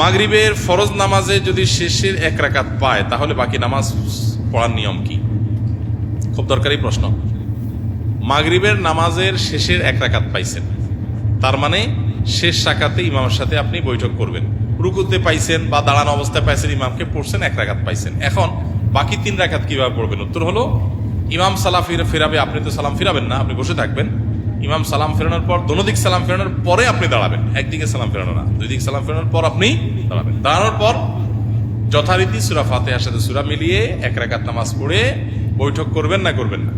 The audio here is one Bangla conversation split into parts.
মাগরিবের ফরজ নামাজে যদি শেষের এক রাকাত পায়, তাহলে বাকি নামাজ পড়ার নিয়ম কি? খুব দরকারি প্রশ্ন। মাগরিবের নামাজের শেষের এক রাকাত পাইছেন। তার মানে শেষ শাখাতে ইমামের সাথে আপনি বৈঠক করবেন। রুকুতে পাইছেন বা দাঁড়ানো অবস্থায় পাইছেন, ইমামকে পড়ছেন, এক রাকাত পাইছেন। এখন বাকি তিন রাকাত কীভাবে পড়বেন? উত্তর হলো, ইমাম সালাম ফিরে ফেরাবে, আপনি তো সালাম ফিরাবেন না, আপনি বসে থাকবেন। ইমাম সালাম ফেরানোর পর, দোনো দিক সালাম ফেরানোর পরে আপনি দাঁড়াবেন। একদিকে সালাম ফেরানো না, দুই দিক সালাম ফেরানোর পর আপনি দাঁড়াবেন। দাঁড়ানোর পর যথারীতি সুরা ফাতেহার সাথে সুরা মিলিয়ে এক রাকাত নামাজ পড়ে বৈঠক করবেন না করবেন না?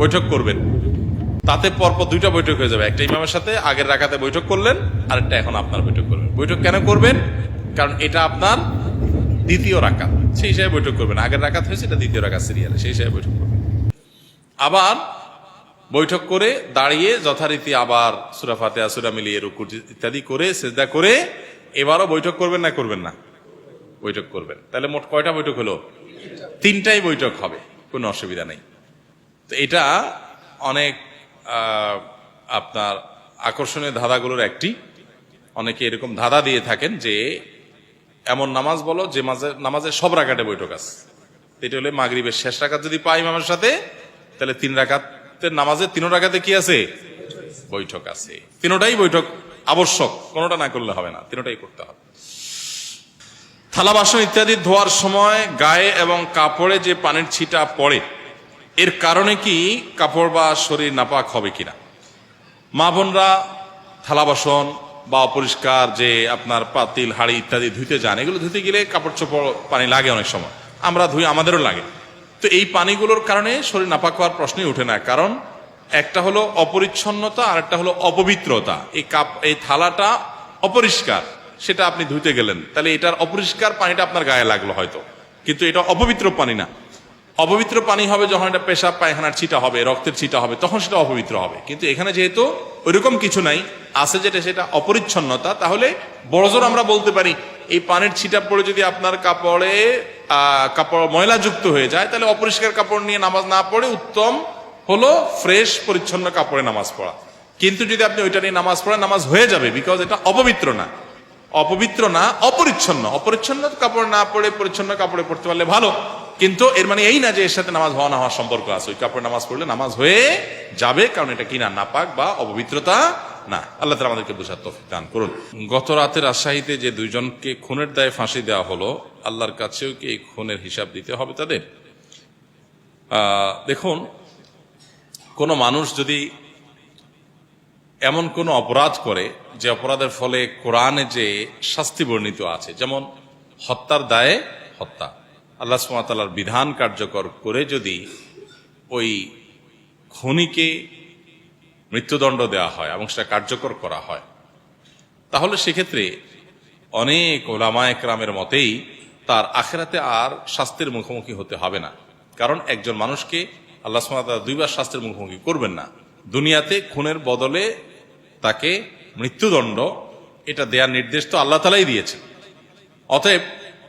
বৈঠক করবেন। তাতে পরপর দুইটা বৈঠক হয়ে যাবে। একটা ইমামের সাথে আগের রাখাতে বৈঠক করলেন, আরেকটা এখন আপনার বৈঠক করবেন। বৈঠক কেন করবেন? কারণ এটা আপনার দ্বিতীয় রাকাত। সেই হিসাবে বৈঠক করবেন। আগের রাকাত হয়েছে, এটা দ্বিতীয় রাকাত সিরিয়ালে সেই হিসাবে বৈঠক করবেন। আবার বৈঠক করে দাঁড়িয়ে যথারীতি আবার সুরা ফাতেহা, সুরা মিলিয়ে রুকু ইত্যাদি করে সেজদা করে এবারও বৈঠক করবেন না করবেন না? বৈঠক করবেন। তাহলে মোট কয়টা বৈঠক হলো? তিনটাই বৈঠক হবে, কোনো অসুবিধা নেই। তো এটা অনেক আপনার আকর্ষণীয় ধাঁধাগুলোর একটি। অনেকে এরকম ধাঁধা দিয়ে থাকেন যে এমন নামাজ বলো যে মাঝে, নামাজের সব রাকাটে বৈঠক আছে। এটা হলে মাগরিবের শেষ রাকাত যদি পাই ইমামের সাথে, তাহলে তিন রাকাতের নামাজে তিন রাকাতে কি আছে? বৈঠক আছে। তিনোটাই বৈঠক আবশ্যক, কোনোটা না করলে হবে না, তিনোটাই করতে হবে। থালা, বাসন ইত্যাদি ধোয়ার সময় গায়ে এবং কাপড়ে যে পানির ছিটা পড়ে, এর কারণে কি কাপড় বা শরীর নাপাক হবে কিনা? মা বোনরা থালা, বাসন বা অপরিষ্কার যে আপনার পাতিল, হাড়ি ইত্যাদি ধুইতে যান, এগুলো ধুতে গেলে কাপড় চোপড় পানি লাগে অনেক সময়। আমরা ধুই, আমাদেরও লাগে। তো এই পানিগুলোর কারণে শরীর নাপাক হওয়ার প্রশ্নই উঠে না। কারণ একটা হলো অপরিচ্ছন্নতা আর একটা হলো অপবিত্রতা। এই কাপ, এই থালাটা অপরিষ্কার, সেটা আপনি ধুইতে গেলেন। তাহলে এটার অপরিষ্কার পানিটা আপনার গায়ে লাগল হয়তো। কিন্তু এটা অপবিত্র পানি না। অপবিত্র পানি হবে যখন এটা পেশাব, পায়খানার ছিটা হবে, রক্তের ছিটা হবে, তখন সেটা অপবিত্র হবে। কিন্তু এখানে যেহেতু ওইরকম কিছু নাই, আছে যেটা সেটা অপরিচ্ছন্নতা, তাহলে বড়জোর আমরা বলতে পারি, এই পানির ছিটা পড়ে যদি আপনার কাপড়ে কাপড় ময়লাযুক্ত হয়ে যায়, তাহলে অপরিষ্কার কাপড় নিয়ে নামাজ না পড়ে উত্তম হলো ফ্রেশ, পরিচ্ছন্ন কাপড়ে নামাজ পড়া। কিন্তু যদি আপনি ওইটা নিয়ে নামাজ পড়েন নামাজ হয়ে যাবে বিকজ এটা অপবিত্র না। অপবিত্র না, অপরিচ্ছন্ন। অপরিচ্ছন্ন কাপড় না পরে পরিচ্ছন্ন কাপড়ে পড়তে পারলে ভালো। কিন্তু এর মানে এই না যে এর সাথে নামাজ হওয়া না হওয়ার সম্পর্ক আছে। ওই কাপড়ে নামাজ পড়লে নামাজ হয়ে যাবে, কারণ এটা কি না নাপাক বা অপবিত্রতা না। আল্লাহ তালা আমাদেরকে বোঝার তফিক দান করুন। গত রাতের রাজশাহীতে যে দুইজনকে খুনের দায়ে ফাঁসি দেওয়া হলো, আল্লাহর কাছেও কি এই খুনের হিসাব দিতে হবে তাদের? দেখুন, কোনো মানুষ যদি এমন কোনো অপরাধ করে, যে অপরাধের ফলে কোরআনে যে শাস্তি বর্ণিত আছে, যেমন হত্যার দায়ে হত্যা আল্লাহ সুমাতালার বিধান কার্যকর করে যদি ওই খনিকে মৃত্যুদণ্ড দেওয়া হয় এবং সেটা কার্যকর করা হয়, তাহলে সেক্ষেত্রে অনেক ওলামা একরামের মতেই তার আখেরাতে আর শাস্তির মুখোমুখি হতে হবে না। কারণ একজন মানুষকে আল্লাহ সুমাতালা দুইবার শাস্তির মুখোমুখি করবেন না। দুনিয়াতে খুনের বদলে তাকে মৃত্যুদণ্ড এটা দেওয়ার নির্দেশ তো আল্লাহ তালাই দিয়েছেন। অতএব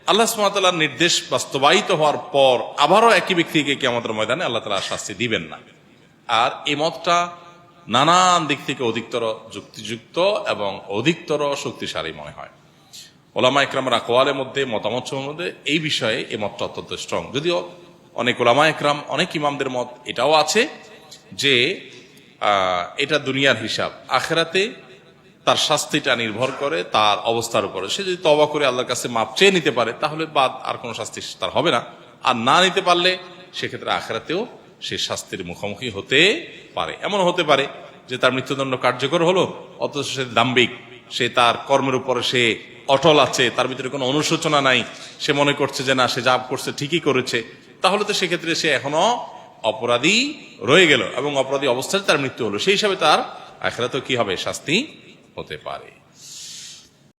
আল্লাহ সুমাতালার নির্দেশ বাস্তবায়িত হওয়ার পর আবারও একই ব্যক্তিকে কি আমাদের ময়দানে আল্লাহ তালা শাস্তি দিবেন না। আর এই মতটা নানান দিক থেকে অধিকতর যুক্তিযুক্ত এবং অধিকতর শক্তিশালী মনে হয়। ওলামা একরামের আকোয়ালের মধ্যে, মতামত মধ্যে এই বিষয়ে এই মতটা অত্যন্ত স্ট্রং যদিও অনেক ওলামা একরাম, অনেক ইমামদের মত এটাও আছে যে এটা দুনিয়ার হিসাব। আখেরাতে তার শাস্তিটা নির্ভর করে তার অবস্থার উপরে। সে যদি তবা করে আল্লাহর কাছে মাপ চেয়ে নিতে পারে, তাহলে বাদ আর কোনো শাস্তি তার হবে না। আর না নিতে পারলে সেক্ষেত্রে আখেরাতেও সে শাস্তির মুখোমুখি হতে পারে। এমন হতে পারে যে তার মৃত্যুদণ্ড কার্যকর হলো, অথচ সে দাম্বিক সে তার কর্মের উপরে সে অটল আছে, তার ভিতরে কোনো অনুশোচনা নাই, সে মনে করছে যে না, সে যা করছে ঠিকই করেছে, তাহলে তো সেক্ষেত্রে সে এখনও অপরাধী রয়ে গেল এবং অপরাধী অবস্থায় তার মৃত্যু হলো। সেই হিসাবে তার আখেরাতেও কি হবে? শাস্তি হতে পারে।